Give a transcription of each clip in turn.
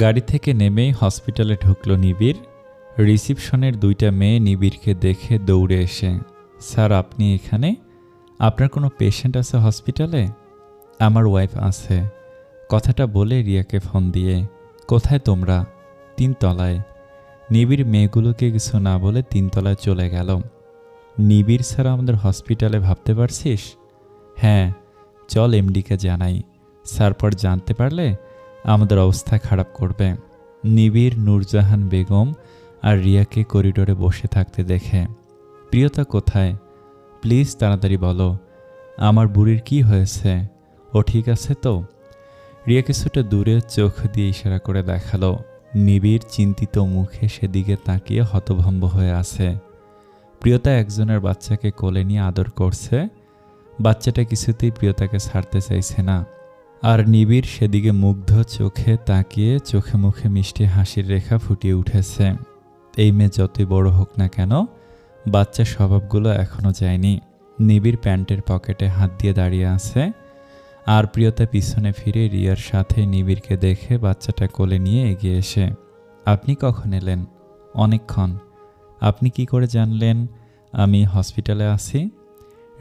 গাড়ি থেকে নেমেই হসপিটালে ঢুকলো নিবিড়। রিসিপশনের দুইটা মেয়ে নিবিড়কে দেখে দৌড়ে এসে, স্যার, আপনি এখানে? আপনার কোনো পেশেন্ট আছে হসপিটালে? আমার ওয়াইফ আছে। কথাটা বলে রিয়াকে ফোন দিয়ে, কোথায় তোমরা? তিনতলায়। নিবিড় মেয়েগুলোকে কিছু না বলে তিনতলায় চলে গেল। নিবিড় স্যার, আমাদের হসপিটালে ভাবতে পারছিস? হ্যাঁ চল এমডিকে জানাই। স্যার পর জানতে পারলে আমাদের অবস্থা খারাপ করবে। নিবিড় নূরজাহান বেগম আর রিয়াকে করিডোরে বসে থাকতে দেখে। প্রিয়তা কোথায়? প্লিজ তাড়াতাড়ি বলো, আমার বুড়ির কি হয়েছে? ও ঠিক আছে তো? রিয়া কিছুটা দূরে চোখ দিয়ে ইশারা করে দেখাল, নিবিড় চিন্তিত মুখে সেদিকে তাকিয়ে হতভম্ব হয়ে আছে। প্রিয়তা একজনের বাচ্চাকে কোলে নিয়ে আদর করছে। বাচ্চাটা কিছুতেই প্রিয়তাকে ছাড়তে চাইছে না। আর নিবিড় সেদিকে মুগ্ধ চোখে তাকিয়ে চোখে মুখে মিষ্টি হাসির রেখা ফুটিয়ে উঠেছে। এই মেয়ে যতই বড় হোক না কেন বাচ্চার স্বভাবগুলো এখনও যায়নি। নিবিড় প্যান্টের পকেটে হাত দিয়ে দাঁড়িয়ে আছে। আর প্রিয়তা পিছনে ফিরে রিয়ার সাথে নিবিড়কে দেখে বাচ্চাটা কোলে নিয়ে এগিয়ে এসে, আপনি কখন এলেন? অনেকক্ষণ। আপনি কি করে জানলেন? আমি হসপিটালে আছি।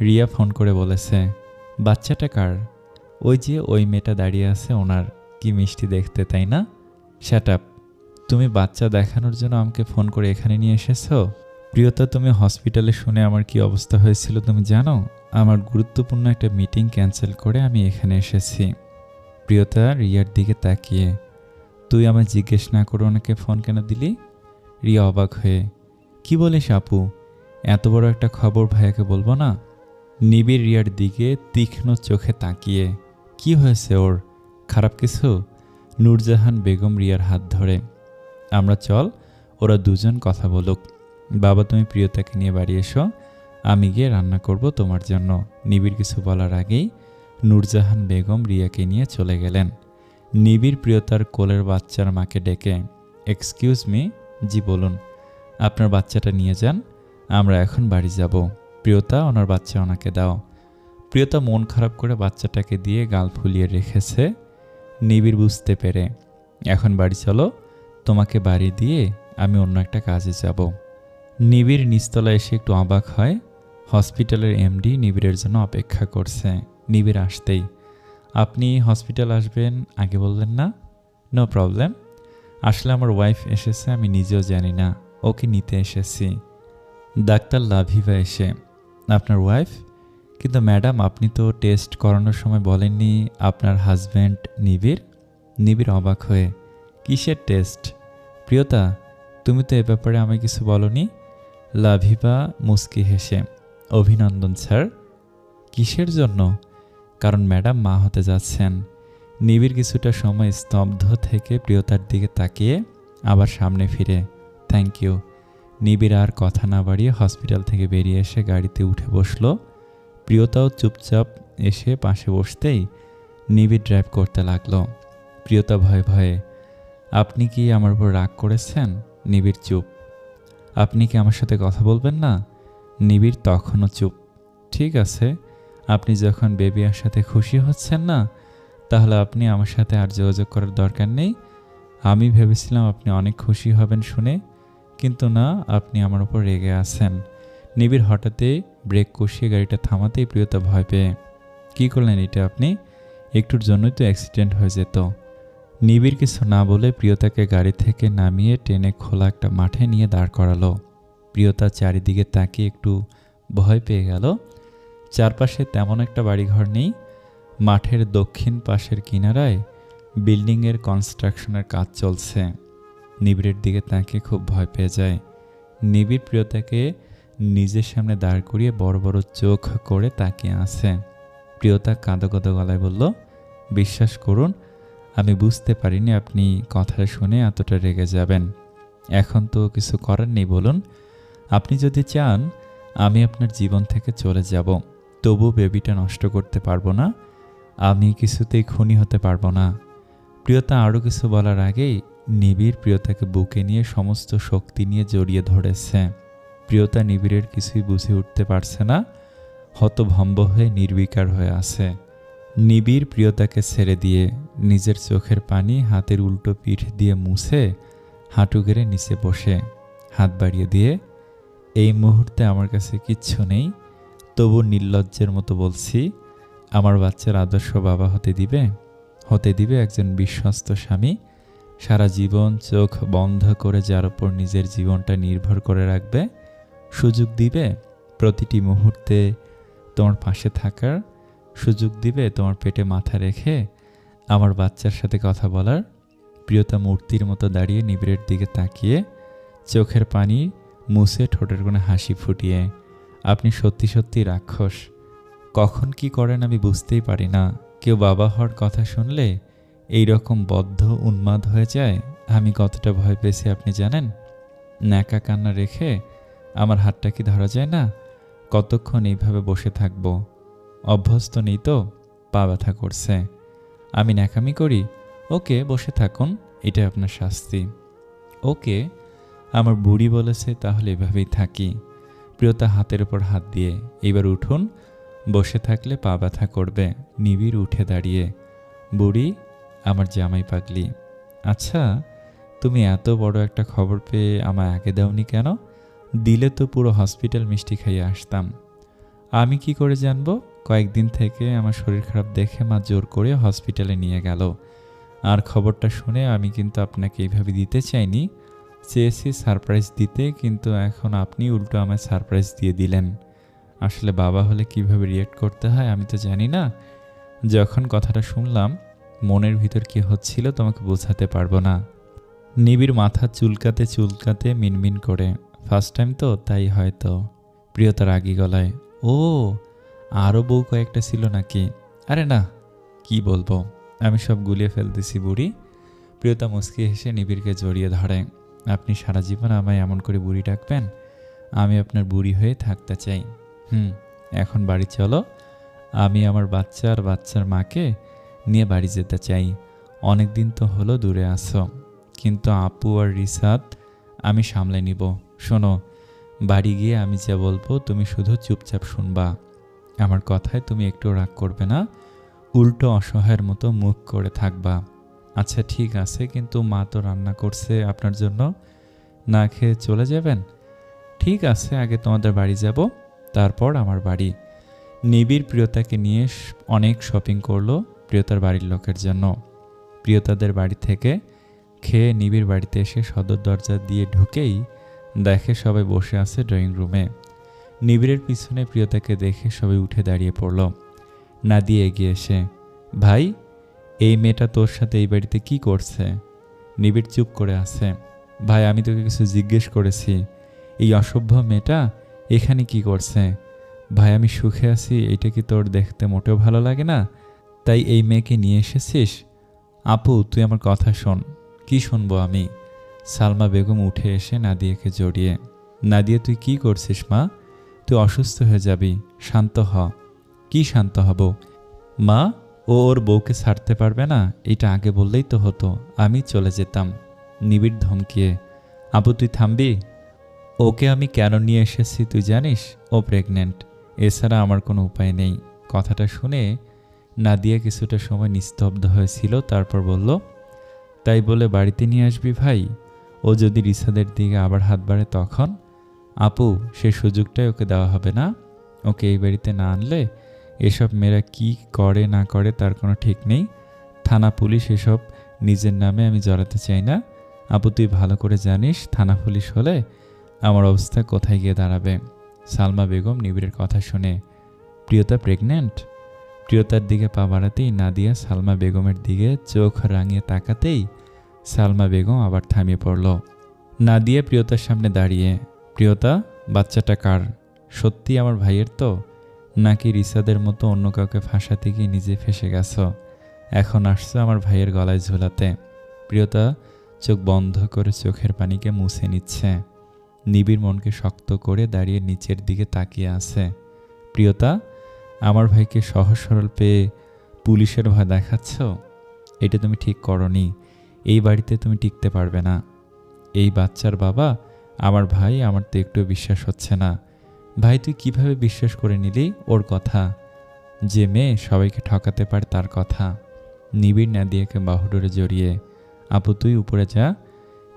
রিয়া ফোন করে বলেছে, বাচ্চাটা কার? ওই যে ওই মেয়েটা দাঁড়িয়ে আছে, ওনার কি মিষ্টি দেখতে, তাই না? শ্যাট আপ তুমি বাচ্চা দেখানোর জন্য আমাকে ফোন করে এখানে নিয়ে এসেছ? প্রিয়তা, তুমি হসপিটালে শুনে আমার কি অবস্থা হয়েছিল তুমি জানো? আমার গুরুত্বপূর্ণ একটা মিটিং ক্যান্সেল করে আমি এখানে এসেছি। প্রিয়তা, রিয়ার দিকে তাকিয়ে, তুই আমায় জিজ্ঞেস না করে ওনাকে ফোন কেন দিলি? রিয়া অবাক হয়ে, কি বলিস আপু? এত বড় একটা খবর ভাইয়াকে বলব না? নিবিড় রিয়ার দিকে তীক্ষ্ণ চোখে তাকিয়ে কি হয়েছে ওর? খারাপ কিছু? নূরজাহান বেগম রিয়ার হাত ধরে। আমরা চল, ওরা দুজন কথা বলুক। বাবা, তুমি প্রিয়তাকে নিয়ে বাড়ি এসো। আমি গিয়ে রান্না করব তোমার জন্য। নিবিড় কিছু বলার আগেই নূরজাহান বেগম রিয়াকে নিয়ে চলে গেলেন। নিবিড় প্রিয়তার কোলের বাচ্চার মাকে ডেকে এক্সকিউজ মি জি বলুন, আপনার বাচ্চাটা নিয়ে যান, আমরা এখন বাড়ি যাব। প্রিয়তা, ওনার বাচ্চা ওনাকে দাও। প্রিয়তা মন খারাপ করে বাচ্চাটাকে দিয়ে গাল ফুলিয়ে রেখেছে, নিবিড় বুঝতে পেরে। এখন বাড়ি চলো, তোমাকে বাড়ি দিয়ে আমি অন্য একটা কাজে যাব। নিবিড় নিস্তলা এসে একটু অবাক হয়। হসপিটালের এমডি নিবিড়ের জন্য অপেক্ষা করছে। নিবিড় আসতেই। আপনি হসপিটাল আসবেন, আগে বললেন না? নো প্রবলেম আসলে আমার ওয়াইফ এসেছে, আমি নিজেও জানি না। ওকে নিতে এসেছি। ডাক্তার লাভিবা এসে, আপনার ওয়াইফ কিন্তু ম্যাডাম, আপনি তো টেস্ট করানোর সময় বলেননি আপনার হাজব্যান্ড নিবিড়? নিবিড় অবাক হয়ে, কিসের টেস্ট? প্রিয়তা, তুমি তো এ ব্যাপারে আমায় কিছু বলনি? লাভিবা মুস্কি হেসে, অভিনন্দন স্যার। কিসের জন্য? কারণ ম্যাডাম মা হতে যাচ্ছেন। নিবিড় কিছুটা সময় স্তব্ধ থেকে প্রিয়তার দিকে তাকিয়ে আবার সামনে ফিরে, থ্যাংক ইউ। নিবিড় আর কথা না বাড়িয়ে হসপিটাল থেকে বেরিয়ে এসে গাড়িতে উঠে বসল। প্রিয়তাও চুপচাপ এসে পাশে বসতেই নিবিড় ড্রাইভ করতে লাগল। প্রিয়তা ভয়ে ভয়ে, আপনি কি আমার উপর রাগ করেছেন? নিবিড় চুপ। আপনি কি আমার সাথে কথা বলবেন না? নিবিড় তখনও চুপ। ঠিক আছে, আপনি যখন বেবিয়ার সাথে খুশি হচ্ছেন না, তাহলে আপনি আমার সাথে আর যোগাযোগ করার দরকার নেই। আমি ভেবেছিলাম আপনি অনেক খুশি হবেন শুনে, কিন্তু না, আপনি আমার উপর রেগে আছেন। নিবিড় হঠাৎই ব্রেক কষিয়ে গাড়িটা থামাতেই প্রিয়তা ভয় পেয়ে, কী করলেন এটা আপনি? একটুর জন্যই তো অ্যাক্সিডেন্ট হয়ে যেত। নিবিড় কিছু না বলে প্রিয়তাকে গাড়ি থেকে নামিয়ে টেনে খোলা একটা মাঠে নিয়ে দাঁড় করালো। প্রিয়তা চারিদিকে তাকিয়ে একটু ভয় পেয়ে গেল। চারপাশে তেমন একটা বাড়িঘর নেই। মাঠের দক্ষিণ পাশের কিনারায় বিল্ডিংয়ের কনস্ট্রাকশনের কাজ চলছে। নিবিড়ের দিকে তাকিয়ে খুব ভয় পেয়ে যায়। নিবিড় প্রিয়তাকে নিজের সামনে দাঁড় করিয়ে বড় বড় চোখ করে তাকিয়ে আছে। প্রিয়তা কাঁদো কাঁদো গলায় বলল, বিশ্বাস করুন, আমি বুঝতে পারিনি আপনি কথাটা শুনে এতটা রেগে যাবেন। এখন তো কিছু করার নেই, বলুন। আপনি যদি চান, আমি আপনার জীবন থেকে চলে যাব। তবু বেবিটা নষ্ট করতে পারব না। আমি কিছুতেই খুনি হতে পারব না। প্রিয়তা আরও কিছু বলার আগেই নিবিড় প্রিয়তাকে বুকে নিয়ে সমস্ত শক্তি নিয়ে জড়িয়ে ধরেছে। প্রিয়তা নিবিড়ের কিছুই বুঝে উঠতে পারছে না, হতভম্ব হয়ে নির্বিকার হয়ে আছে। নিবিড় প্রিয়তাকে ছেড়ে দিয়ে নিজের চোখের পানি হাতের উল্টো পিঠ দিয়ে মুছে হাঁটু গেড়ে নিচে বসে, হাত বাড়িয়ে দিয়ে, এই মুহূর্তে আমার কাছে কিচ্ছু নেই, তবু নির্লজ্জের মতো বলছি, আমার বাচ্চার আদর্শ বাবা হতে দিবে হতে দিবে একজন বিশ্বস্ত স্বামী, সারা জীবন চোখ বন্ধ করে যার ওপর নিজের জীবনটা নির্ভর করে রাখবে সুযোগ দিবে, প্রতিটি মুহূর্তে তোমার পাশে থাকার সুযোগ দিবে, তোমার পেটে মাথা রেখে আমার বাচ্চার সাথে কথা বলার প্রিয়তা মূর্তির মতো দাঁড়িয়ে নিবিড়ের দিকে তাকিয়ে চোখের পানি মুছে ঠোঁটের কোনো হাসি ফুটিয়ে, আপনি সত্যি সত্যি রাক্ষস, কখন কি করেন আমি বুঝতেই পারি না। কেউ বাবা হওয়ার কথা শুনলে এই রকম বদ্ধ উন্মাদ হয়ে যায়, আমি কতটা ভয় পেয়েছি আপনি জানেন? ন্যাকা কান্না রেখে আমার হাতটা কি ধরা যায় না? কতক্ষণ এইভাবে বসে থাকব? অভ্যস্ত নেই তো? পা ব্যথা করছে। আমি ন্যাকামি করি? ওকে, বসে থাকুন। এটা আপনার শাস্তি। ওকে, আমার বুড়ি বলেছে তাহলে এভাবেই থাকি। প্রিয়তা হাতের ওপর হাত দিয়ে এবার উঠুন। বসে থাকলে পা ব্যথা করবে। নিবিড় উঠে দাঁড়িয়ে, বুড়ি, আমার জামাই পাগলি। আচ্ছা তুমি এত বড় একটা খবর পেয়ে আমায় আগে দাওনি কেন? দিলে তো পুরো হসপিটাল মিষ্টি খাইয়ে আসতাম। আমি কি করে জানব? কয়েকদিন থেকে আমার শরীর খারাপ দেখে মা জোর করে হসপিটালে নিয়ে গেল। আর খবরটা শুনে আমি কিন্তু আপনাকে এইভাবে দিতে চাইনি। চেয়েছি সারপ্রাইজ দিতে, কিন্তু এখন আপনি উল্টো আমায় সারপ্রাইজ দিয়ে দিলেন। আসলে বাবা হলে কীভাবে রিয়েক্ট করতে হয় আমি তো জানি না। যখন কথাটা শুনলাম, মনের ভিতর কি হচ্ছিল তোমাকে বোঝাতে পারব না। নিবিড় মাথা চুলকাতে চুলকাতে মিনমিন করে ফার্স্ট টাইম তো, তাই হয়তো প্রিয়তার আগি গলায়, ও আরও বউ কয়েকটা ছিল নাকি? আরে না, কি বলব, আমি সব গুলিয়ে ফেলতেছি বুড়ি। প্রিয়তা মুস্কি হেসে নিবিড়কে জড়িয়ে ধরে, আপনি সারা জীবন আমায় এমন করে বুড়ি ডাকবেন? আমি আপনার বুড়ি হয়ে থাকতে চাই। হুম, এখন বাড়ি চলো। আমি আমার বাচ্চা আর বাচ্চার মাকে নিয়ে বাড়ি যেতে চাই। অনেক দিন তো হলো দূরে আসো কিন্তু আপু আর রিসাদ আমি সামলে নিব। শোনো, বাড়ি গিয়ে আমি যা বলব তুমি শুধু চুপচাপ শুনবা। আমার কথায় তুমি একটু রাগ করবে না, উল্টো অসহায়ের মতো মুখ করে থাকবা। আচ্ছা ঠিক আছে, কিন্তু মা তো রান্না করছে আপনার জন্য। না খেয়ে চলে যাবেন? ঠিক আছে, আগে তোমাদের বাড়ি যাব, তারপর আমার বাড়ি। নিবিড় প্রিয়তাকে নিয়ে অনেক শপিং করল প্রিয়তার বাড়ির লোকের জন্য। প্রিয়তাদের বাড়ি থেকে খেয়ে নিবিড় বাড়িতে এসে সদর দরজা দিয়ে ঢুকেই দেখে সবাই বসে আছে ড্রয়িং রুমে। নিবিড়ের পিছনে প্রিয়তাকে দেখে সবাই উঠে দাঁড়িয়ে পড়ল। না দিয়ে এগিয়ে এসে, ভাই, এই মেয়েটা তোর সাথে এই বাড়িতে কি করছে? নিবিড় চুপ করে আছে, ভাই, আমি তোকে কিছু জিজ্ঞেস করেছি। এই অসভ্য মেয়েটা এখানে কি করছে? ভাই, আমি সুখে আছি, এটা কি তোর দেখতে মোটেও ভালো লাগে না? তাই এই মেয়েকে নিয়ে এসেছিস? আপু, তুই আমার কথা শোন। কি শুনব আমি? সালমা বেগম উঠে এসে নাদিয়াকে জড়িয়ে, নাদিয়া, তুই কি করছিস মা? তুই অসুস্থ হয়ে যাবি, শান্ত হ। কি শান্ত হব? মা, ও ওর বউকে ছাড়তে পারবে না, এটা আগে বললেই তো হতো, আমি চলে যেতাম। নিবিড় ধমকিয়ে আপু তুই থামবি? ওকে আমি কেন নিয়ে এসেছি তুই জানিস, ও প্রেগনেন্ট এছাড়া আমার কোনো উপায় নেই। কথাটা শুনে নাদিয়া কিছুটা সময় নিস্তব্ধ হয়েছিল, তারপর বলল তাই বলে বাড়িতে নিয়ে আসবি ভাই? ও যদি রিসাদের দিকে আবার হাত বাড়ে তখন? আপু, সে সুযোগটাই ওকে দেওয়া হবে না? ওকে এই বাড়িতে না আনলে এসব মেয়েরা কি করে না করে তার কোনো ঠিক নেই? থানা পুলিশ এসব নিজের নামে আমি জড়াতে চাই না। আপু, তুই ভালো করে জানিস থানা পুলিশ হলে আমার অবস্থা কোথায় গিয়ে দাঁড়াবে? সালমা বেগম নিবিড়ের কথা শুনে। প্রিয়তা প্রেগন্যান্ট প্রিয়তার দিকে পা বাড়াতেই নাদিয়া সালমা বেগমের দিকে চোখ রাঙিয়ে তাকাতেই সালমা বেগম আবার থামিয়ে পড়ল। নাদিয়া প্রিয়তার সামনে দাঁড়িয়ে, প্রিয়তা, বাচ্চাটা কার? সত্যি আমার ভাইয়ের তো? নাকি রিসাদের মতো অন্য কাউকে ফাঁসাতে গিয়ে নিজে ফেসে গেছ? এখন আসছো আমার ভাইয়ের গলায় ঝুলাতে। প্রিয়তা চোখ বন্ধ করে চোখের পানিকে মুছে নিচ্ছে। নিবিড় মনকে শক্ত করে দাঁড়িয়ে নিচের দিকে তাকিয়ে আছে। প্রিয়তা আমার ভাইকে সহজ সরল পেয়ে পুলিশের ভয় দেখাচ্ছ? এটা তুমি ঠিক করনি। এই বাড়িতে তুমি টিকতে পারবে না। এই বাচ্চার বাবা, আমার ভাই, আমার তো একটু বিশ্বাস হচ্ছে না। ভাই, তুই কীভাবে বিশ্বাস করে নিলি ওর কথা? যে মেয়ে সবাইকে ঠকাতে পারে তার কথা। নিবিড় নাদিয়াকে বাহুডোরে জড়িয়ে, আপু, তুই উপরে যা।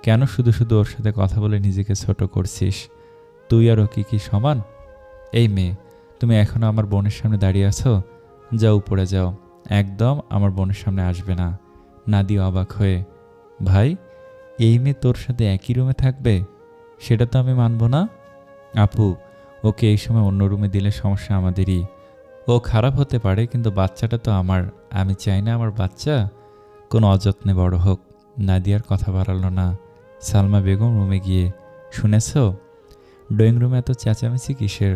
কেন শুধু শুধু ওর সাথে কথা বলে নিজেকে ছোট করছিস? তুই আর ও কি কি সমান? এই মেয়ে তুমি এখনও আমার বোনের সামনে দাঁড়িয়ে আছো? যাও উপরে যাও। একদম আমার বোনের সামনে আসবে না। নাদি অবাক হয়ে, ভাই, এই মেয়ে তোর সাথে একই রুমে থাকবে? সেটা তো আমি মানব না। আপু, ওকে এই সময় অন্য রুমে দিলে সমস্যা আমাদেরই। ও খারাপ হতে পারে, কিন্তু বাচ্চাটা তো আমার। আমি চাই না আমার বাচ্চা। কোনো অযত্নে বড় হোক। নাদিয়ার কথা বাড়ালো না। সালমা বেগম রুমে গিয়ে, শুনেছ? ড্রয়িং রুমে এত চেঁচামেচি কিসের?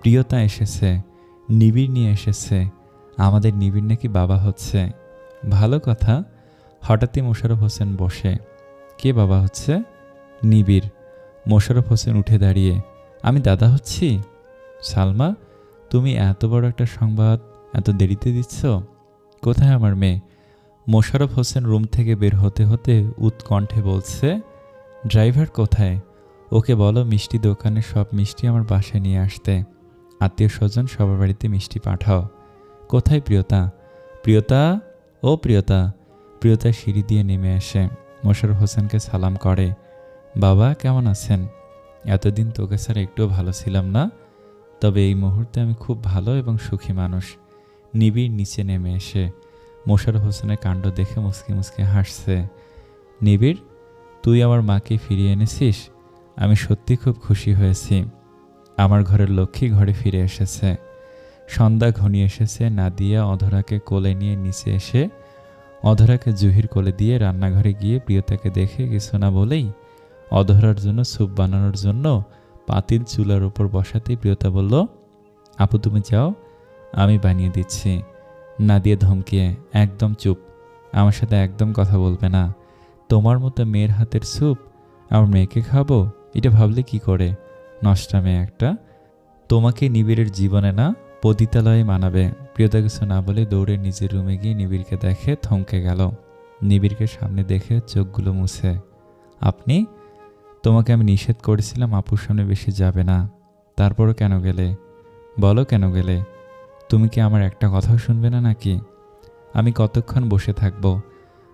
প্রিয়তা এসেছে, নিবিড় নিয়ে এসেছে, আমাদের নিবিড় নাকি বাবা হচ্ছে। ভালো কথা, হঠাৎই মোশারফ হোসেন বসে। কে বাবা হচ্ছে? নিবিড়। মোশারফ হোসেন উঠে দাঁড়িয়ে, আমি দাদা হচ্ছি? সালমা, তুমি এত বড় একটা সংবাদ এত দেরিতে দিচ্ছ? কোথায় আমার মেয়ে? মোশারফ হোসেন রুম থেকে বের হতে হতে উৎকণ্ঠে বলছে, ড্রাইভার কোথায়? ওকে বলো মিষ্টি দোকানে সব মিষ্টি আমার বাসায় নিয়ে আসতে। আত্মীয় স্বজন সবার বাড়িতে মিষ্টি পাঠাও। কোথায় প্রিয়তা? প্রিয়তা? ও প্রিয়তা প্রিয়তা সিঁড়ি দিয়ে নেমে আসে। মোশারফ হোসেনকে সালাম করে, বাবা, কেমন আছেন? এতদিন তোকে স্যার একটুও ভালো ছিলাম না। তবে এই মুহূর্তে আমি খুব ভালো এবং সুখী মানুষ। নিবিড় নিচে নেমে এসে মোশারফ হোসেনের কাণ্ড দেখে মুসকে মুসকে হাসছে। নিবিড়, তুই আমার মাকে ফিরিয়ে এনেছিস? আমি সত্যি খুব খুশি হয়েছি। আমার ঘরের লক্ষ্মী ঘরে ফিরে এসেছে। সন্ধ্যা ঘনিয়ে এসেছে, নাদিয়া অধরাকে কোলে নিয়ে নিচে এসে অধরাকে জুহির কোলে দিয়ে রান্নাঘরে গিয়ে প্রিয়তাকে দেখে কিছু না বলেই অধরার জন্য স্যুপ বানানোর জন্য পাতিল চুলার উপর বসাতেই প্রিয়তা বলল, আপু, তুমি যাও, আমি বানিয়ে দিচ্ছি। নাদিয়া ধমকিয়ে, একদম চুপ, আমার সাথে একদম কথা বলবে না। তোমার মতো মেয়ের হাতের স্যুপ, আমার মেয়েকে খাব এটা ভাবলে কি করে? নষ্টা মেয়ে একটা। তোমাকে নিবিড়ের জীবনে না, পতিতালয়ে মানাবে। প্রিয়তা কিছু না বলে দৌড়ে নিজের রুমে গিয়ে নিবিড়কে দেখে থমকে গেল। নিবিড়কে সামনে দেখে চোখগুলো মুছে। আপনি? তোমাকে আমি নিষেধ করেছিলাম, আপুর সামনে বেশি যাবে না। তারপরও কেন গেলে? বলো কেন গেলে? তুমি কি আমার একটা কথাও শুনবে না নাকি? আমি কতক্ষণ বসে থাকব?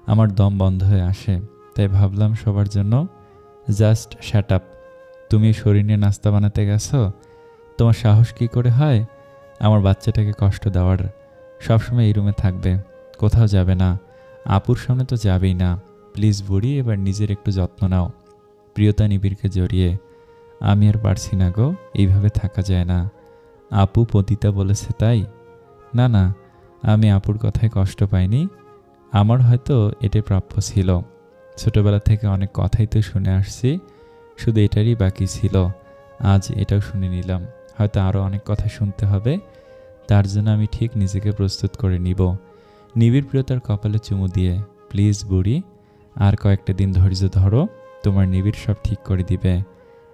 আমার দম বন্ধ হয়ে আসে। তাই ভাবলাম সবার জন্য জাস্ট শ্যাট আপ তুমি শরীর নিয়ে নাস্তা বানাতে গেছো? তোমার সাহস কী করে হয়? আমার বাচ্চাটাকে কষ্ট দেওয়ার। সবসময় এই রুমে থাকবে। কোথাও যাবে না। আপুর সামনে তো যাবেই না। প্লিজ বুড়ি, এবার নিজের একটু যত্ন নাও। প্রিয়তা নিবিড়কে জড়িয়ে, আমি আর পারছি না গো, এইভাবে থাকা যায় না। আপু পতিতা বলেছে তাই? না না, আমি আপুর কথায় কষ্ট পাইনি। আমার হয়তো এটাই প্রাপ্য ছিল। ছোটবেলা থেকে অনেক কথাই তো শুনে আসছি। শুধু এটারই বাকি ছিল, আজ এটাও শুনে নিলাম। হয়তো আরও অনেক কথা শুনতে হবে, তার জন্য আমি ঠিক নিজেকে প্রস্তুত করে নিব। নিবিড় প্রিয়তার কপালে চুমু দিয়ে, প্লিজ বুড়ি, আর কয়েকটা দিন ধৈর্য ধরো, তোমার নিবিড় সব ঠিক করে দিবে।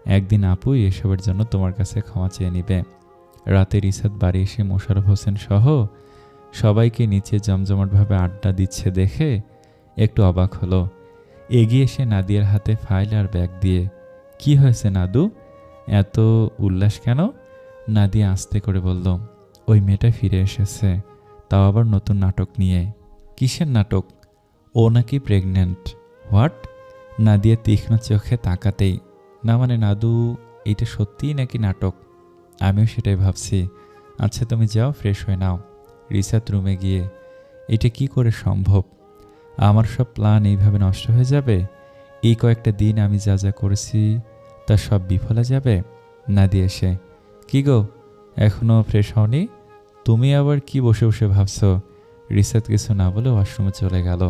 একদিন আপুই এসবের জন্য তোমার কাছে ক্ষমা চেয়ে নিবে। রাতে রিসাদ বাড়ি এসে মোশারফ হোসেন সহ সবাইকে নিচে জমজমাটভাবে আড্ডা দিচ্ছে দেখে একটু অবাক হলো। এগিয়ে এসে নাদিয়ার হাতে ফাইল আর ব্যাগ দিয়ে কি হয়েছে নাদু? এত উল্লাস কেন? নাদিয়া আস্তে করে বলল, ওই মেয়েটা ফিরে এসেছে, তাও আবার নতুন নাটক নিয়ে। কিসের নাটক? ও নাকি প্রেগন্যান্ট হোয়াট নাদিয়া তীক্ষ্ণ চোখে তাকাতেই, না মানে নাদু এটা সত্যিই নাকি নাটক? আমিও সেটাই ভাবছি। আচ্ছা তুমি যাও ফ্রেশ হয়ে নাও। রিসাত রুমে গিয়ে, এটা কি করে সম্ভব? আমার সব প্ল্যান এইভাবে নষ্ট হয়ে যাবে? এই কয়েকটা দিন আমি যা যা করেছি, তা সব বিফলে যাবে? না দিয়ে এসে কি গো এখনও ফ্রেশ হওনি? তুমি আবার কি বসে বসে ভাবছ? রিসাত কিছু না বলে ওয়াশরুমে চলে গেল।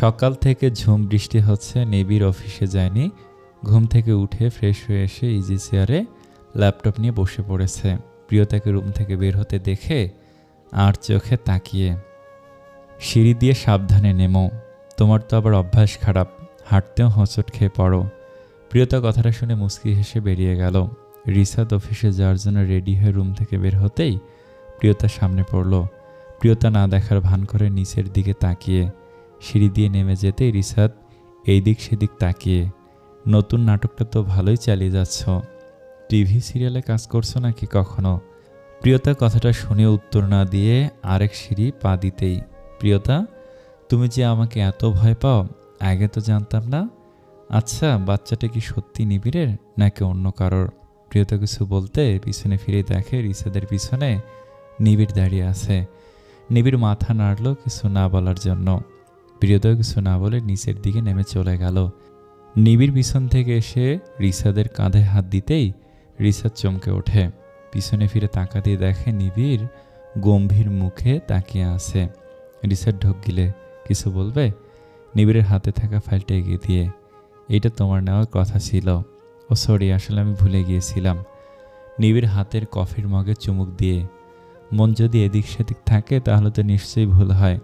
সকাল থেকে ঝুম বৃষ্টি হচ্ছে নেবির অফিসে যায়নি। ঘুম থেকে উঠে ফ্রেশ হয়ে এসে ইজি চেয়ারে ল্যাপটপ নিয়ে বসে পড়েছে। প্রিয়তাকে রুম থেকে বের হতে দেখে আর চোখে তাকিয়ে, সিঁড়ি দিয়ে সাবধানে নেমো, তোমার তো আবার অভ্যাস খারাপ। হাঁটতেও হোঁচট খেয়ে পড়ো। প্রিয়তা কথাটা শুনে মুস্কি হেসে বেরিয়ে গেল। রিসাদ অফিসে যাওয়ার জন্য রেডি হয়ে রুম থেকে বের হতেই প্রিয়তা সামনে পড়ল। প্রিয়তা না দেখার ভান করে নিচের দিকে তাকিয়ে। সিঁড়ি দিয়ে নেমে যেতেই রিসাদ এই দিক সেদিক তাকিয়ে। নতুন নাটকটা তো ভালোই চালিয়ে যাচ্ছ। টিভি সিরিয়ালে কাজ করছ নাকি কখনো? প্রিয়তা কথাটা শুনে উত্তর না দিয়ে আরেক সিঁড়ি পা দিতেই, প্রিয়তা, তুমি যে আমাকে এত ভয় পাও আগে তো জানতাম না। আচ্ছা বাচ্চাটা কি সত্যি নিবিড়ের, নাকি অন্য কারোর? প্রিয়তা কিছু বলতে পিছনে ফিরে দেখে রিসাদের পিছনে নিবিড় দাঁড়িয়ে আছে। নিবিড় মাথা নাড়ল কিছু না বলার জন্য। প্রিয়তাও কিছু না বলে নিচের দিকে নেমে চলে গেল। নিবিড় পিছন থেকে এসে রিসাদের কাঁধে হাত দিতেই রিসাদ চমকে ওঠে। পিছনে ফিরে তাকাতে দেখে নিবিড় গম্ভীর মুখে তাকিয়ে আছে। রিসাদ ঢোক গিলে, কিছু বলবে? নিবিড়ের হাতে থাকা ফাইলটা এগিয়ে দিয়ে, এইটা তোমার নেওয়ার কথা ছিল। ও সরি, আসলে আমি ভুলে গিয়েছিলাম। নিবিড় হাতের কফির মগে চুমুক দিয়ে, মন যদি এদিক সেদিক থাকে, তাহলে তো নিশ্চয়ই ভুল হয়।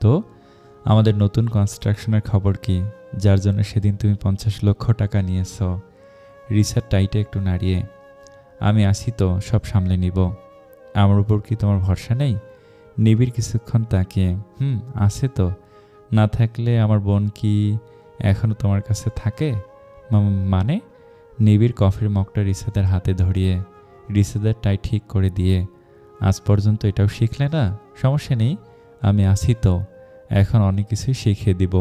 তো, আমাদের নতুন কনস্ট্রাকশনের খবর কি? যার জন্য সেদিন তুমি পঞ্চাশ লক্ষ টাকা নিয়েছ। রিসার টাইটে একটু নাড়িয়ে, আমি আসি তো, সব সামলে নিব। আমার উপর কি তোমার ভরসা নেই? নিবিড় কিছুক্ষণ তাকিয়ে, হুম, আছে তো। না থাকলে আমার বোন কি এখনও তোমার কাছে থাকে? মানে? নিবিড় কফির মগটা রিসাদের হাতে ধরিয়ে রিসাদের টাই ঠিক করে দিয়ে, আজ পর্যন্ত এটাও শিখলে না? সমস্যা নেই, আমি আসি তো, এখন অনেক কিছুই শিখিয়ে দিব।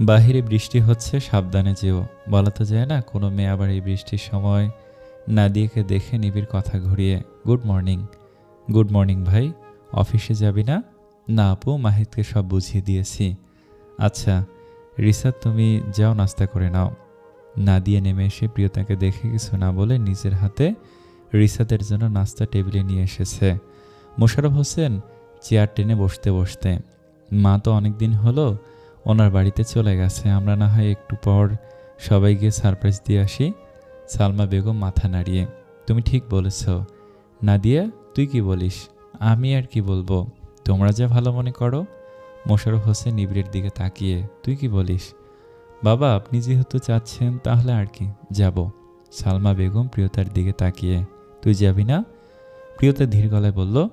বাহিরে বৃষ্টি হচ্ছে, সাবধানে যেও। বলা তো যায় না, কোনো মেয়ে আবার এই বৃষ্টির সময় নাদিয়াকে দেখে নিবিড় কথা ঘুরিয়ে, গুড মর্নিং। গুড মর্নিং ভাই, অফিসে যাবি না? না আপু মাহিদকে সব বুঝিয়ে দিয়েছি। আচ্ছা রিসাদ তুমি যাও নাস্তা করে নাও। নাদিয়া নেমে এসে প্রিয়তাকে দেখে কিছু না বলে নিজের হাতে রিসাদের জন্য নাস্তা টেবিলে নিয়ে এসেছে। মোশারফ হোসেন চেয়ার টেনে বসতে বসতে, মা তো অনেক দিন হলো, ওনার বাড়িতে চলে গেছে, আমরা না হয় একটু পর সবাই গিয়ে সারপ্রাইজ দিয়ে আসি। সালমা বেগম মাথা নাড়িয়ে, তুমি ঠিক বলেছ। নাদিয়া, তুই কি বলিস? আমি আর কি বলব? তোমরা যা ভালো মনে করো মোশারফ হোসেন নিবিড়ের দিকে তাকিয়ে, তুই কি বলিস? বাবা, আপনি যেহেতু চাচ্ছেন, তাহলে আর কি, যাব। সালমা বেগম প্রিয়তার দিকে তাকিয়ে, তুই যাবি না? প্রিয়তা ধীর গলায় বলল,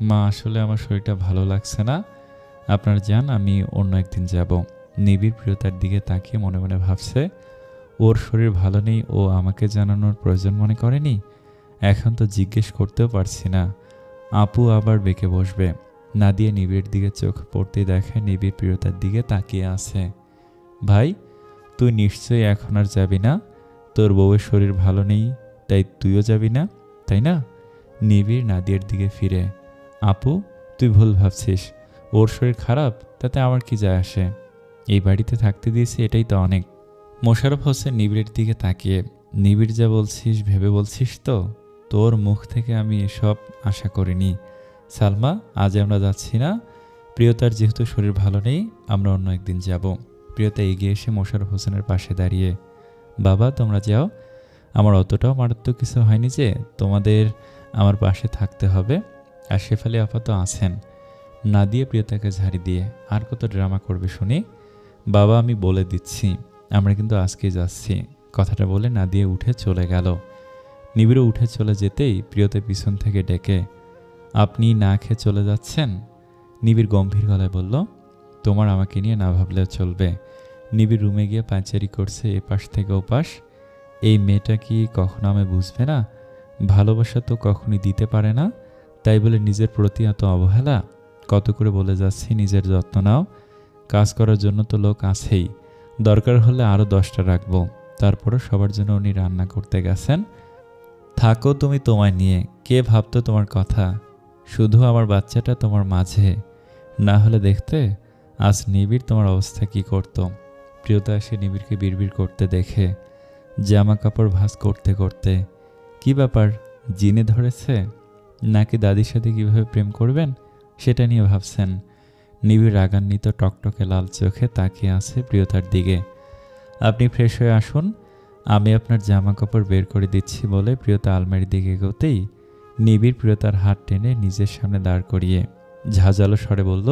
মা, আসলে আমার শরীরটা ভালো লাগছে না। আপনার যান, আমি অন্য একদিন যাব। নিবিড় প্রিয়তার দিকে তাকিয়ে মনে মনে ভাবছে, ওর শরীর ভালো নেই, ও আমাকে জানানোর প্রয়োজন মনে করেনি? এখন তো জিজ্ঞেস করতেও পারছি না। আপু আবার বেঁকে বসবে। নাদিয়া নিবিড়ের দিকে চোখ পড়তে দেখে নিবিড় প্রিয়তার দিকে তাকিয়ে আছে। ভাই, তুই নিশ্চয়ই এখন আর যাবি না? তোর বউয়ের শরীর ভালো নেই, তাই তুইও যাবি না, তাই না? নিবিড় নাদিয়ার দিকে ফিরে। আপু, তুই ভুল ভাবছিস। ওর শরীর খারাপ, তাতে আমার কি যায় আসে? এই বাড়িতে থাকতে দিয়েছি, এটাই তো অনেক। মোশারফ হোসেন নিবিড়ের দিকে তাকিয়ে, নিবিড় যা বলছিস, ভেবে বলছিস তো? তোর মুখ থেকে আমি এসব আশা করিনি। সালমা আজ আমরা যাচ্ছি না। প্রিয়তার যেহেতু শরীর ভালো নেই, আমরা অন্য একদিন যাব। প্রিয়তা এগিয়ে এসে মোশারফ হোসেনের পাশে দাঁড়িয়ে, বাবা, তোমরা যাও। আমার অতটাও মারাত্মক কিছু হয়নি যে, তোমাদের আমার পাশে থাকতে হবে। আর শেফালি আপাতত আছেন। না দিয়ে প্রিয়তাকে ঝাড়ি দিয়ে, আর কত ড্রামা করবে শুনি? বাবা, আমি বলে দিচ্ছি, আমরা কিন্তু আজকেই যাচ্ছি। কথাটা বলে না দিয়ে উঠে চলে গেল। নিবিড়ও উঠে চলে যেতেই প্রিয়তা পিছন থেকে ডেকে আপনি না খেয়ে চলে যাচ্ছেন? নিবিড় গম্ভীর গলায় বলল, তোমার আমাকে নিয়ে না ভাবলেও চলবে। নিবিড় রুমে গিয়ে পাঁচারি করছে এপাশ থেকে ওপাশ। এই মেয়েটা কি কখনো আমায় বুঝবে না? ভালোবাসা তো কখনই দিতে পারে না। তাই বলে নিজের প্রতি এত অবহেলা? কত করে বলে যাচ্ছি, নিজের যত্ন নাও। কাজ করার জন্য তো লোক আছেই। দরকার হলে আরও দশটা রাখব। তারপরও সবার জন্য উনি রান্না করতে গেছেন। থাকো তুমি তোমায় নিয়ে। কে ভাবতো তোমার কথা? শুধু আমার বাচ্চাটা তোমার মাঝে। না হলে দেখতে আজ নিবিড় তোমার অবস্থা কি করত। প্রিয়তা এসে নিবিড়কে বিড়বিড় করতে দেখে, জামা কাপড় ভাঁজ করতে করতে। কি ব্যাপার, জিনে ধরেছে? নাকি দাদির সাথে কীভাবে প্রেম করবেন? সেটা নিয়ে ভাবছেন। নিবিড় রাগান্বিত টকটকে লাল চোখে তাকিয়ে আছে প্রিয়তার দিকে। আপনি ফ্রেশ হয়ে আসুন। আমি আপনার জামা কাপড় বের করে দিচ্ছি বলে প্রিয়তা আলমারির দিকে এগোতেই নিবিড় প্রিয়তার হাত টেনে নিজের সামনে দাঁড় করিয়ে ঝাঁঝালো স্বরে বলল,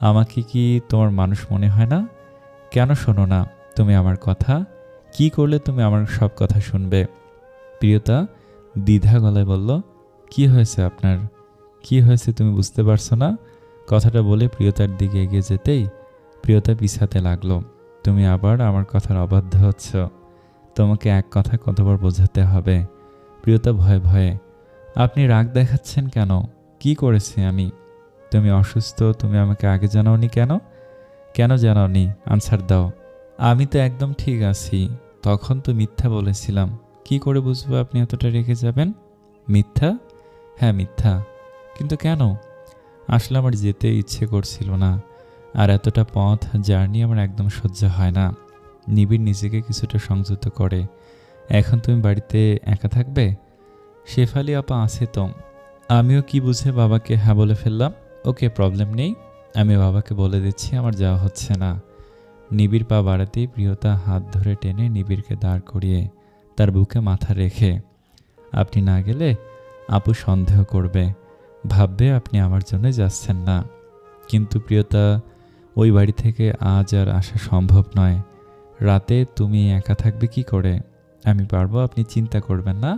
আমাকে কি তোমার মানুষ মনে হয় না? কেন শোনো না তুমি আমার কথা? কি করলে তুমি আমার সব কথা শুনবে? প্রিয়তা দ্বিধা গলায় বলল, কি হয়েছে আপনার? কি হয়েছে তুমি বুঝতে পারছ না? কথাটা বলে প্রিয়তার দিকে এগিয়ে যেতেই প্রিয়তা পিছাতে লাগল, তুমি আবার আমার কথার অবাধ্য হচ্ছ। তোমাকে এক কথা কতবার বোঝাতে হবে? প্রিয়তা ভয়ে ভয়ে আপনি রাগ দেখাচ্ছেন কেন? কি করেছি আমি? তুমি অসুস্থ, তুমি আমাকে আগে জানাওনি কেন? কেন জানাওনি? আনসার দাও। আমি তো একদম ঠিক আছি। তখন তো মিথ্যা বলেছিলাম। কি করে বুঝব আপনি এতটা রেখে যাবেন? মিথ্যা? হ্যাঁ মিথ্যা। কিন্তু কেন? আসলে আমার যেতে ইচ্ছে করছিল না। আর এতটা পথ, জার্নি আমার একদম সহ্য হয় না। নিবিড় নিজেকে কিছুটা সংযত করে। এখন তুমি বাড়িতে একা থাকবে? শেফালি আপা আছে তো। আমিও কি বুঝে বাবাকে হ্যাঁ বলে ফেললাম? ওকে প্রবলেম নেই। আমি বাবাকে বলে দিচ্ছি, আমার যাওয়া হচ্ছে না। নিবিড় পা বাড়াতেই প্রিয়তা হাত ধরে টেনে নিবিড়কে দাঁড় করিয়ে তার বুকে মাথা রেখে, আপনি না গেলে আপু সন্দেহ করবে। ভাববে আপনি আমার জন্য যাচ্ছেন না। কিন্তু প্রিয়তা, ওই বাড়ি থেকে আজ আর আসা সম্ভব নয়। রাতে তুমি একা থাকবে কি করে? আমি পারব আপনি চিন্তা করবেন না?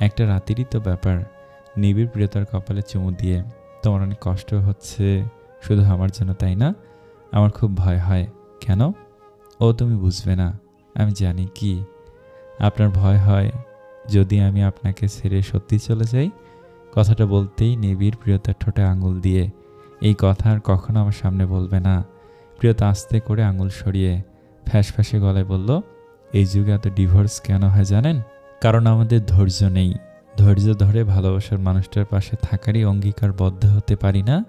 একটা রাতেরই তো ব্যাপার। নিবিড় প্রিয়তার কপালে চুমু দিয়ে, তোমার অনেক কষ্ট হচ্ছে, শুধু আমার জন্য, তাই না? আমার খুব ভয় হয়। কেন? ও তুমি বুঝবে না। আমি জানি কি। আপনার ভয় হয় যদি আমি আপনাকে ছেড়ে সত্যি চলে যাই? কথাটা বলতেই নিবিড় প্রিয়তার ঠোঁটে আঙুল দিয়ে, এই কথা আর কখনো আমার সামনে বলবে না। প্রিয়তা আস্তে করে আঙুল সরিয়ে ফ্যাস ফ্যাসে গলায় বলল, এই যুগে এত ডিভোর্স কেন হয় জানেন? কারণ আমাদের ধৈর্য নেই। ধৈর্য ধরে ভালোবাসার মানুষটার পাশে থাকারই অঙ্গীকারবদ্ধ হতে পারি না।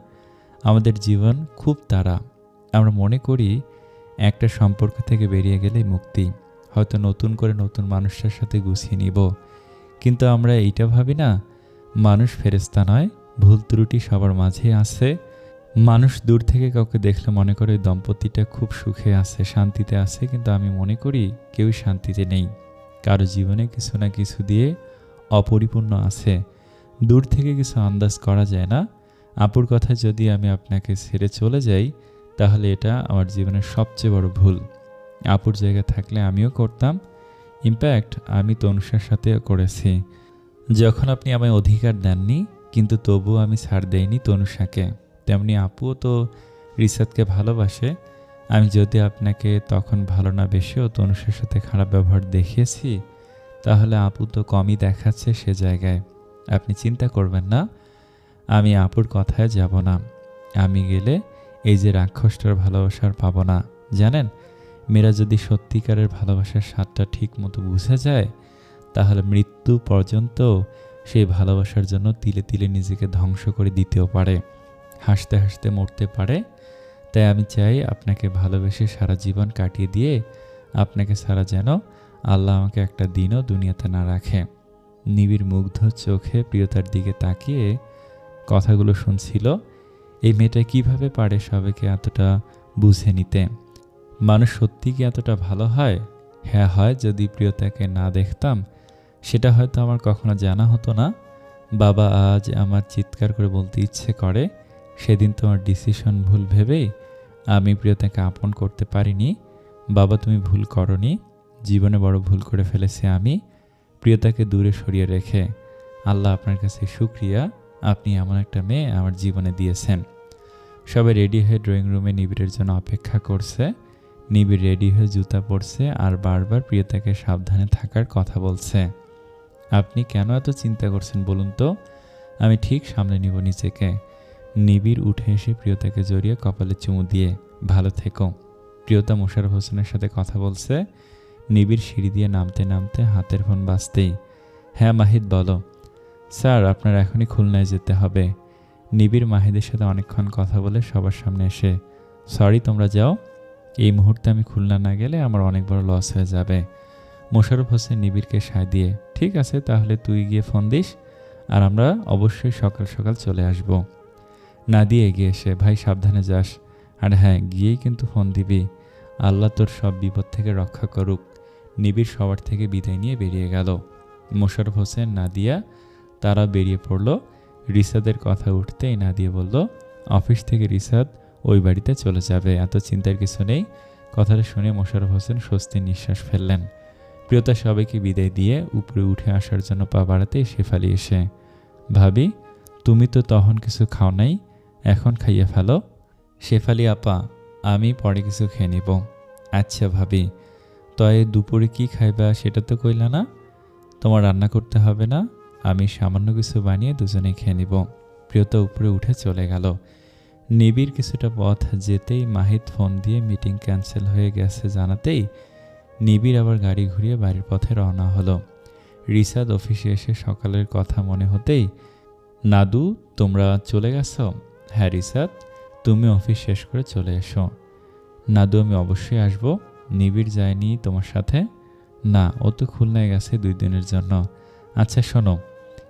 আমাদের জীবন খুব তাড়া। আমরা মনে করি একটা সম্পর্ক থেকে বেরিয়ে গেলেই মুক্তি। হয়তো নতুন করে নতুন মানুষটার সাথে গুছিয়ে নিব। কিন্তু আমরা এইটা ভাবি না, মানুষ ফেরেস্তা নয়, ভুল ত্রুটি সবার মাঝে আছে। মানুষ দূর থেকে কাউকে দেখলে মনে করে দম্পতিটা খুব সুখে আছে, শান্তিতে আছে, কিন্তু আমি মনে করি কেউই শান্তিতে নেই। কারও জীবনে কিছু না কিছু দিয়ে অপরিপূর্ণ আছে। দূর থেকে কিছু আন্দাজ করা যায় না। আপুর কথা যদি আমি আপনাকে ছেড়ে চলে যাই, তাহলে এটা আমার জীবনের সবচেয়ে বড় ভুল। আপুর জায়গা থাকলে আমিও করতাম। ইম্প্যাক্ট আমি তনুষার সাথেও করেছি। যখন আপনি আমায় অধিকার দেননি, কিন্তু তবুও আমি ছাড় দেইনি তনুষাকে। তেমনি আপুও তো রিসাদকে ভালোবাসে। আমি যদি আপনাকে তখন ভালো না বেসেও তনুষের সাথে খারাপ ব্যবহার দেখিয়েছি, তাহলে আপু তো কমই দেখাচ্ছে সে জায়গায়। আপনি চিন্তা করবেন না, আমি আপুর কথায় যাব না। আমি গেলে এই যে রাক্ষসটার ভালোবাসার পাবো না, জানেন? মেয়েরা যদি সত্যিকারের ভালোবাসার স্বাদটা ঠিক মতো বুঝে যায়, তাহলে মৃত্যু পর্যন্ত সেই ভালোবাসার জন্য তিলে তিলে নিজেকে ধ্বংস করে দিতেও পারে। হাসতে হাসতে মরতে পারে তাই আমি চাই আপনাকে ভালোবেসে সারা জীবন কাটিয়ে দিয়ে আপনাকে সারা যেন আল্লাহ আমাকে একটা দিনও দুনিয়াতে না রাখে। নিবিড় মুগ্ধ চোখে প্রিয়তার দিকে তাকিয়ে কথাগুলো শুনছিল, এই মেয়েটা কীভাবে পারে সবাইকে এতটা বুঝে নিতে? মানুষ সত্যি কি এতটা ভালো হয়? হ্যাঁ হয়, যদি প্রিয়তাকে না দেখতাম, সেটা হয়তো আমার কখনো জানা হতো না। বাবা আজ আমার চিৎকার করে বলতে ইচ্ছে করে, সেদিন তোমার ডিসিশন ভুল ভেবেই আমি প্রিয়তাকে আপন করতে পারিনি। বাবা, তুমি ভুল করনি। জীবনে বড় ভুল করে ফেলেছি আমি। প্রিয়তাকে দূরে সরিয়ে রেখে আল্লাহ আপনার কাছে সুক্রিয়া আপনি এমন একটা মেয়ে আমার জীবনে দিয়েছেন। সবাই রেডি হয়ে ড্রয়িং রুমে নিবিড়ের জন্য অপেক্ষা করছে। নিবিড় রেডি হয়ে জুতা পরছে আর বারবার প্রিয়তাকে সাবধানে থাকার কথা বলছে। আপনি কেন এত চিন্তা করছেন বলুন তো? আমি ঠিক সামলে নিব নিজেকে। নিবিড় উঠে এসে প্রিয়তাকে জড়িয়ে কপালে চুমু দিয়ে, ভালো থেকো। প্রিয়তা মোশারফ হোসেনের সাথে কথা বলছে। নিবিড় সিঁড়ি দিয়ে নামতে নামতে হাতের ফোন বাঁচতেই হ্যাঁ মাহিদ, বলো। স্যার, আপনার এখনই খুলনায় যেতে হবে। নিবিড় মাহিদের সাথে অনেকক্ষণ কথা বলে সবার সামনে এসে, সরি, তোমরা যাও। এই মুহূর্তে আমি খুলনা না গেলে আমার অনেক বড় লস হয়ে যাবে। মোশারফ হোসেন নিবিড়কে সায় দিয়ে, ঠিক আছে, তাহলে তুই গিয়ে ফোন দিস, আর আমরা অবশ্যই সকাল সকাল চলে আসব। না দিয়ে এগিয়ে এসে ভাই, সাবধানে যাস। আর হ্যাঁ গিয়েই কিন্তু ফোন দিবি। আল্লাহ তোর সব বিপদ থেকে রক্ষা করুক। নিবিড় সবার থেকে বিদায় নিয়ে বেরিয়ে গেল। মোশারফ হোসেন, নাদিয়া, তারা বেরিয়ে পড়ল। রিসাদের কথা উঠতেই নাদিয়া বলল, অফিস থেকে রিসাদ ওই বাড়িতে চলে যাবে। এত চিন্তার কিছু নেই। কথাটা শুনে মোশারফ হোসেন স্বস্তির নিঃশ্বাস ফেললেন। প্রিয়তা সবাইকে বিদায় দিয়ে উপরে উঠে আসার জন্য পা বাড়াতে শেফালি এসে, ভাবি, তুমি তো তখন কিছু খাও নাই। এখন খাইয়ে ফেলো। শেফালি আপা, আমি পরে কিছু খেয়ে নিব। আচ্ছা ভাবি, তয় দুপুরে কি খাইবা সেটা তো কইলা না? তোমার রান্না করতে হবে না? আমি সামান্য কিছু বানিয়ে দুজনে খেয়ে নিব। প্রিয়তা উপরে উঠে চলে গেল। নিবিড় কিছুটা পথ যেতেই মাহিত ফোন দিয়ে মিটিং ক্যান্সেল হয়ে গেছে জানাতেই নিবিড় আবার গাড়ি ঘুরিয়ে বাড়ির পথে রওনা হলো। রিসাদ অফিসে এসে সকালের কথা মনে হতেই, নাদু, তোমরা চলে গেছো? হ্যাঁ রিসাদ তুমি অফিস শেষ করে চলে এসো। নাদু আমি অবশ্যই আসব। নিবিড় যায়নি তোমার সাথে? না, ও তো খুলনায় গেছে দুই দিনের জন্য। আচ্ছা শোনো,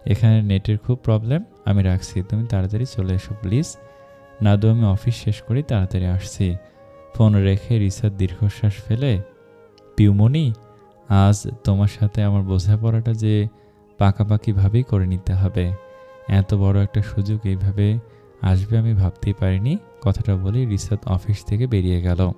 এখানে নেটের খুব প্রবলেম, আমি রাখছি, তুমি তাড়াতাড়ি চলে এসো, প্লিজ। নাদু আমি অফিস শেষ করি তাড়াতাড়ি আসছি। ফোন রেখে রিসাদ দীর্ঘশ্বাস ফেলে, পিউমনি, আজ তোমার সাথে আমার বোঝাপড়াটা যে পাকাপাকিভাবেই করে নিতে হবে। এত বড় একটা সুযোগ এইভাবে আসবে আমি ভাবতেই পারিনি। কথাটা বলে রিসাদ অফিস থেকে বেরিয়ে গেল।